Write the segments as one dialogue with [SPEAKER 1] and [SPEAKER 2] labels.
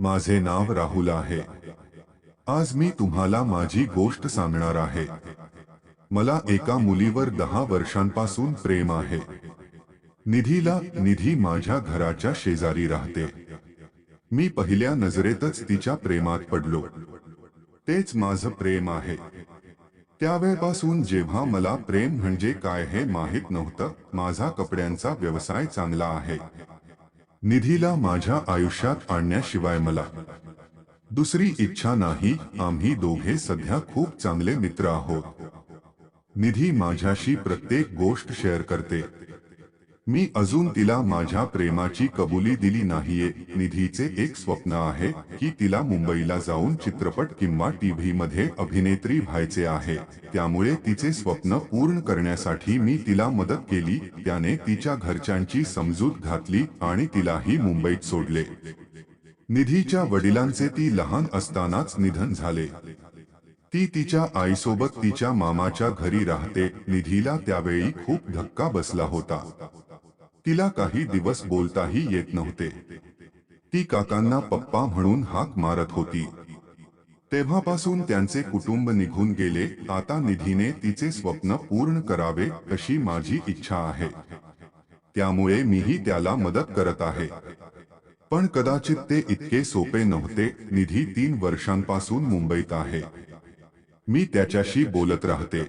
[SPEAKER 1] माझे नाव राहुल आहे. आज मी तुम्हाला माझी गोष्ट सांगणार आहे. मला एका मुलीवर दहा वर्षांपासून प्रेम आहे. निधीला निधी माझ्या घराच्या शेजारी राहते. मी पहिल्या नजरेतच तिच्या प्रेमात पडलो. तेच माझं प्रेम आहे. त्यावेळपासून जेव्हा मला प्रेम म्हणजे काय हे माहीत नव्हतं, माझा कपड्यांचा व्यवसाय चांगला आहे. निधीला माझ्या आयुष्यात आणण्याशिवाय मला. दुसरी इच्छा नाही, आम्ही दोघे सध्या खूप चांगले मित्र आहोत. निधी माझ्याशी प्रत्येक गोष्ट शेअर करते. मी अजून तिला माझ्या प्रेमाची कबुली दिली नाहीये. निधीचे एक स्वप्न आहे की तिला मुंबईला जाऊन चित्रपट किंवा टीव्ही मध्ये अभिनेत्री व्हायचे आहे. त्यामुळे तिचे स्वप्न पूर्ण करण्यासाठी मी तिला मदत केली. त्याने तिच्या घरच्यांची समजूत घातली आणि तिलाही मुंबईत सोडले. निधीच्या वडिलांचे ती लहान असतानाच निधन झाले. ती तिच्या आईसोबत तिच्या मामाच्या घरी राहते. निधीला त्यावेळी खूप धक्का बसला होता. तिला काही दिवस बोलताही येत नव्हते. ती काकांना पप्पा म्हणून हाक मारत होती. तेव्हापासून त्यांचे कुटुंब निघून गेले. आता निधीने तिचे स्वप्न पूर्ण करावे अशी माझी इच्छा आहे. त्यामुळे मीही त्याला मदत करत आहे. पण कदाचित ते इतके सोपे नव्हते. निधी तीन वर्षांपासून मुंबईत आहे. मी त्याच्याशी बोलत राहते.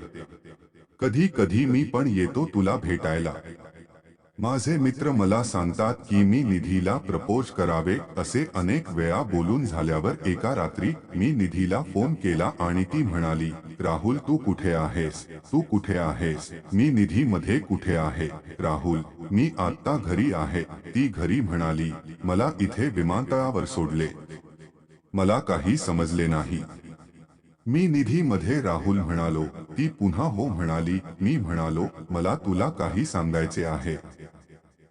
[SPEAKER 1] कधी कधी मी पण येतो तुला भेटायला. माझे मित्र मला सांगतात की मी निधीला प्रपोज करावे, असे अनेक वेळा बोलून झाल्यावर एका रात्री मी निधीला फ़ोन केला आणि ती म्हणाली, राहुल, तू कुठे आहेस? तू कुठे आहेस? मी निधी मध्ये कुठे आहे? राहुल, मी आता घरी आहे. ती घरी म्हणाली, मला इथे विमानतळावर सोडले. मला काही समजले नाही. मी निधी मध्ये राहुल म्हणालो. ती पुन्हा हो म्हणाली, मी म्हणालो, मला तुला काही सांगायचे आहे.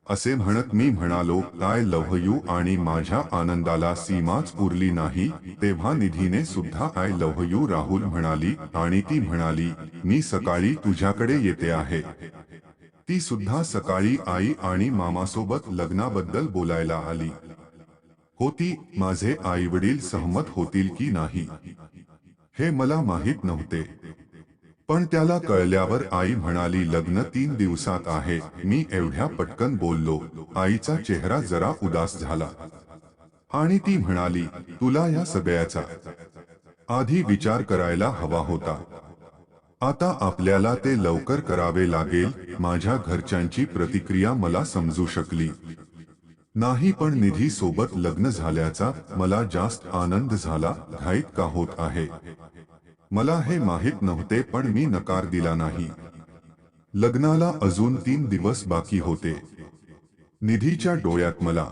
[SPEAKER 1] असे म्हणत मी म्हणालो आय लव्ह यू आणि माझ्या आनंदाला सीमाच उरली नाही? तेव्हा निधीने सुद्धा आय लव्ह यू राहुल म्हणाली आणि ती म्हणाली, मी सकाळी तुझ्याकडे येते आहे. ती सुद्धा सकाळी आई आणि मामासोबत लग्नाबद्दल बोलायला आली. होती, माझे आई वडील सहमत होतील की नाही? हे मला माहित नव्हते. पण त्याला कळल्यावर आई म्हणाली, लग्न तीन दिवसात आहे. मी एवढ्या पटकन बोललो. आईचा चेहरा जरा उदास झाला. आणि ती म्हणाली, तुला या सगळ्याचा आधी विचार करायला हवा होता. आता आपल्याला ते लवकर करावे लागेल. माझ्या घरच्यांची प्रतिक्रिया मला समजू शकली. नाही, पण निधी सोबत लग्न झाल्याचा मला जास्त आनंद झाला. घाईत का होत आहे? मला हे माहित नव्हते, पण मी नकार दिला नाही. लग्नाला अजून तीन दिवस बाकी होते. निधीच्या डोळ्यात मला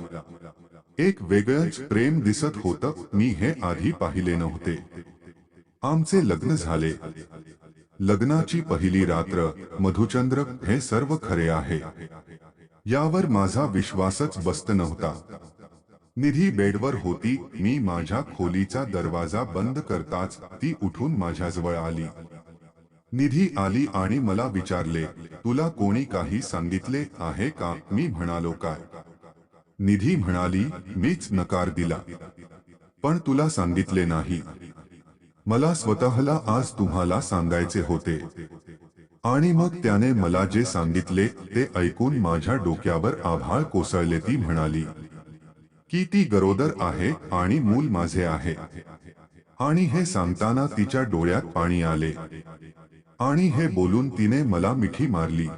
[SPEAKER 1] एक वेगळंच प्रेम दिसत होतं, मी हे आधी पाहिले नव्हते. आमचे लग्न झाले. लग्नाची पहिली रात्र, मधुचंद्र हे सर्व खरे आहे. यावर माझा विश्वासच बसत नव्हता. निधी बेडवर होती. मी माझ्या खोलीचा दरवाज़ा बंद करताच ती उठून माझ्याजवळ आली. निधी आली आणि मला विचारले, तुला कोणी काही सांगितले आहे का? मी म्हणालो, काय? निधी म्हणाली, मीच नकार दिला. पण तुला सांगितले नाही. मला स्वतःला आज तुम्हाला सांगायचे होते. आणि मग त्याने मला जे सांगितले, ते ऐकून माझ्या डोक्यावर आभाळ कोसळले, ती म्हणाली. की ती गरोदर आहे आणि मूल माझे आहे. आणि हे सांगताना तिच्या डोळ्यात पाणी आले. आणि हे बोलून तिने मला मिठी मारली.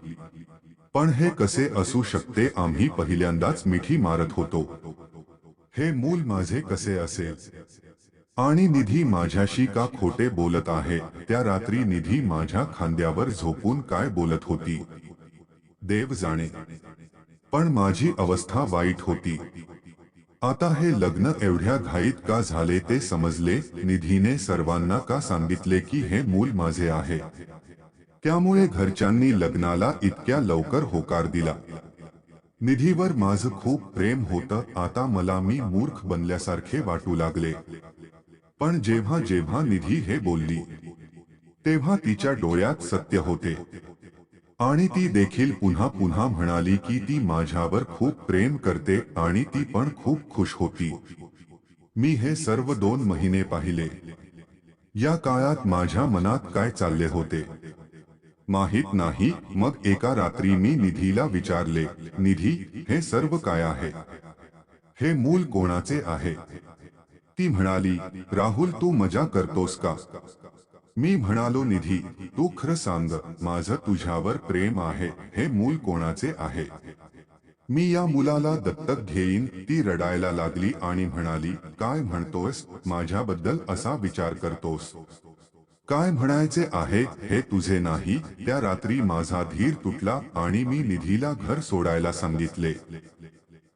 [SPEAKER 1] पण हे कसे असू शकते आम्ही पहिल्यांदाच मिठी मारत होतो. हे मूल माझे कसे असेल? आणि निधी माझ्याशी का खोटे बोलत आहे? त्या रात्री निधी माझ्या खांद्यावर झोपून काय बोलत होती? देव जाणे. पण माझी अवस्था वाईट होती. आता हे लग्न एवढ्या घाईत का झाले ते समजले, निधीने सर्वांना का सांगितले की हे मूल माझे आहे. त्यामुळे घरच्यांनी लग्नाला इतक्या लवकर होकार दिला. निधीवर माझं खूप प्रेम होतं, आता मला मी मूर्ख बनल्यासारखे वाटू लागले. पण जेव्हा जेव्हा निधी हे बोलली, तेव्हा तिच्या डोळ्यात सत्य होते. आणि ती देखील पुन्हा पुन्हा म्हणाली की ती माझ्यावर खूप प्रेम करते आणि ती पण खूप खुश होती. मी हे सर्व दोन महिने पाहिले. या काळात माझ्या मनात काय चालले होते? माहित नाही. मग एका रात्री मी निधीला विचारले निधी हे सर्व काय आहे? हे मूल कोणाचे आहे? ती म्हणाली राहुल तू मज़ा करतोस का? मी म्हणालो, निधी, तू खरं सांग, माझं तुझ्यावर प्रेम आहे, हे मूल कोणाचे आहे? मी या मुलाला दत्तक घेईन, ती रडायला लागली आणि म्हणाली, काय म्हणतोस माझ्याबद्दल असा विचार करतोस. काय म्हणायचे आहे, हे तुझे नाही, त्या रात्री माझा धीर तुटला आणि मी निधीला घर सोडायला सांगितले.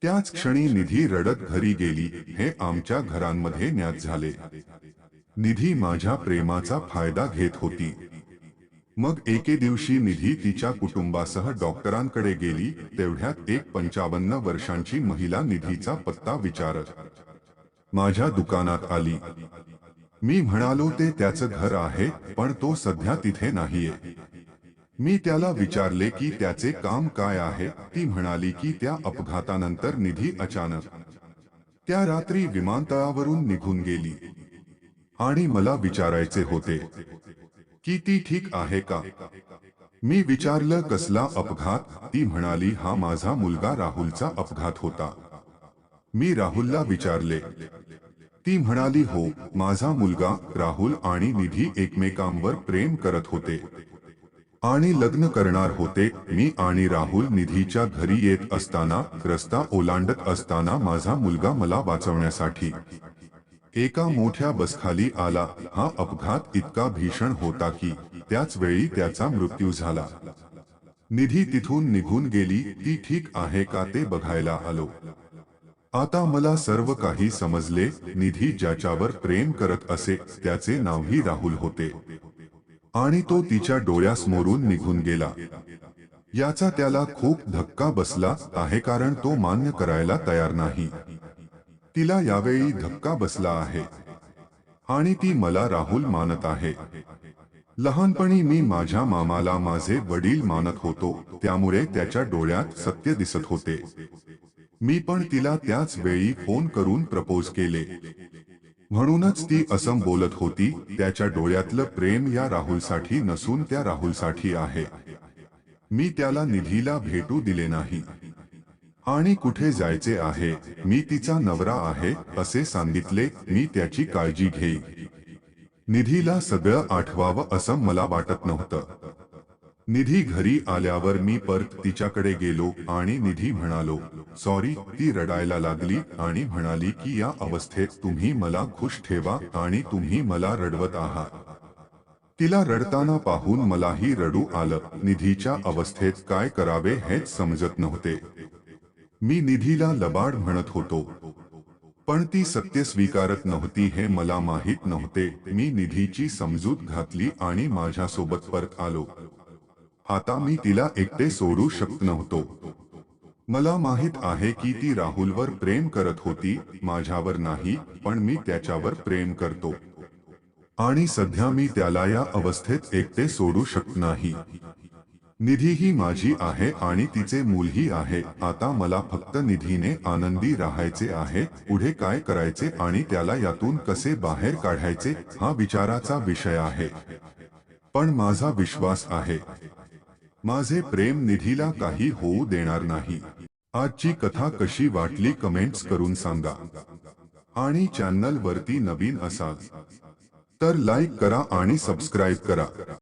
[SPEAKER 1] त्याच क्षणी निधी रडत घरी गेली, हे आमच्या घरांमध्ये ज्ञात झाले. निधी माझ्या प्रेमाचा फ़ायदा घेत होती. मग एके दिवशी निधी तिच्या कुटुंबासह डॉक्टरांकडे गेली, तेवढ्यात एक पंचावन्न वर्षांची महिला निधीचा पत्ता विचारत, माझ्या दुकानात आली. मी म्हणालो, ते त्याचं घर आहे, पण तो सध्या तिथे नाहीये. मी त्याला विचारले की त्याचे काम काय आहे, ती म्हणाली की त्या अपघातानंतर निधी अचानक, त्या रात्री विमानतळावरून निघून गेली. आणि मला विचारायचे होते की ती ठीक आहे का? मी विचारलं कसला अपघात? ती म्हणाली हा माझा मुलगा राहुलचा अपघात होता. मी राहुलला विचारले. ती म्हणाली हो माझा मुलगा राहुल आणि निधी एकमेकांवर प्रेम करत होते आणि लग्न करणार होते. मी आणि राहुल निधीच्या घरी येत असताना रस्ता ओलांडत असताना माझा मुलगा मला वाचवण्यासाठी एका मोठ्या बसखाली आला. हा अपघात इतका भीषण होता की त्याच वेळी त्याचा मृत्यू झाला. निधी तिथून निघून गेली. ती ठीक आहे का ते बघायला आलो. आता मला सर्व काही समजले. निधी ज्याच्यावर प्रेम करत असे त्याचे नावही राहुल होते. आणि तो तिच्या डोळ्यासमोरून निघून गेला. याचा त्याला खूप धक्का बसला आहे कारण तो मान्य करायला तयार नाही. तिला यावेळी धक्का बसला आहे. आणि ती मला राहुल मानत आहे. लहानपणी मी माझ्या मामाला माझे वडील मानत होतो. त्यामुळे त्याच्या डोळ्यात सत्य दिसत होते. मी पण तिला त्याच वेळी फोन करून प्रपोज केले. म्हणूनच ती असं बोलत होती त्याच्या डोळ्यातलं प्रेम या राहुलसाठी नसून त्या राहुलसाठी आहे. मी त्याला निधीला भेटू दिले नाही. आणि कुठे जायचे आहे? मी तिचा नवरा आहे असे सांगितले. मी त्याची काळजी घेई निधीला सगळं आठवावं असं मला वाटत नव्हतं. निधी घरी आल्यावर मी परत तिच्याकडे गेलो आणि निधी म्हणालो सॉरी ती रडायला लागली आणि म्हणाली की या अवस्थेत तुम्ही मला खुश ठेवा आणि तुम्ही मला रडवत आहात तिला रडताना पाहून मलाही रडू आलं. निधीच्या अवस्थेत काय करावे हेच समजत नव्हते. मी निधीला लबाड म्हणत होतो. पण ती सत्य स्वीकारत नव्हती हे मला माहीत नव्हते. मी निधीची समजूत घातली आणि माझ्यासोबत परत आलो. आता मी तिला एकटे सोडू शकत नव्हतो. मला माहित आहे की ती राहुलवर प्रेम करत होती, माझ्यावर नाही, पण मी त्याच्यावर प्रेम करतो. आणि सध्या मी त्याला या अवस्थेत एकटे सोडू शकत नाही. निधी ही माझी आहे आणि तिचे मूलही आहे. आता मला फक्त निधीने आनंदी राहायचे आहे. पुढे काय करायचे आणि त्याला यातून कसे बाहेर काढायचे हा विचाराचा विषय आहे. पण माझा विश्वास आहे. माझे प्रेम निधीला काही होऊ देणार नाही. आजची कथा कशी वाटली कमेंट्स करून सांगा. आणि चॅनल वरती नवीन असाल तर लाईक करा आणि सबस्क्राईब करा.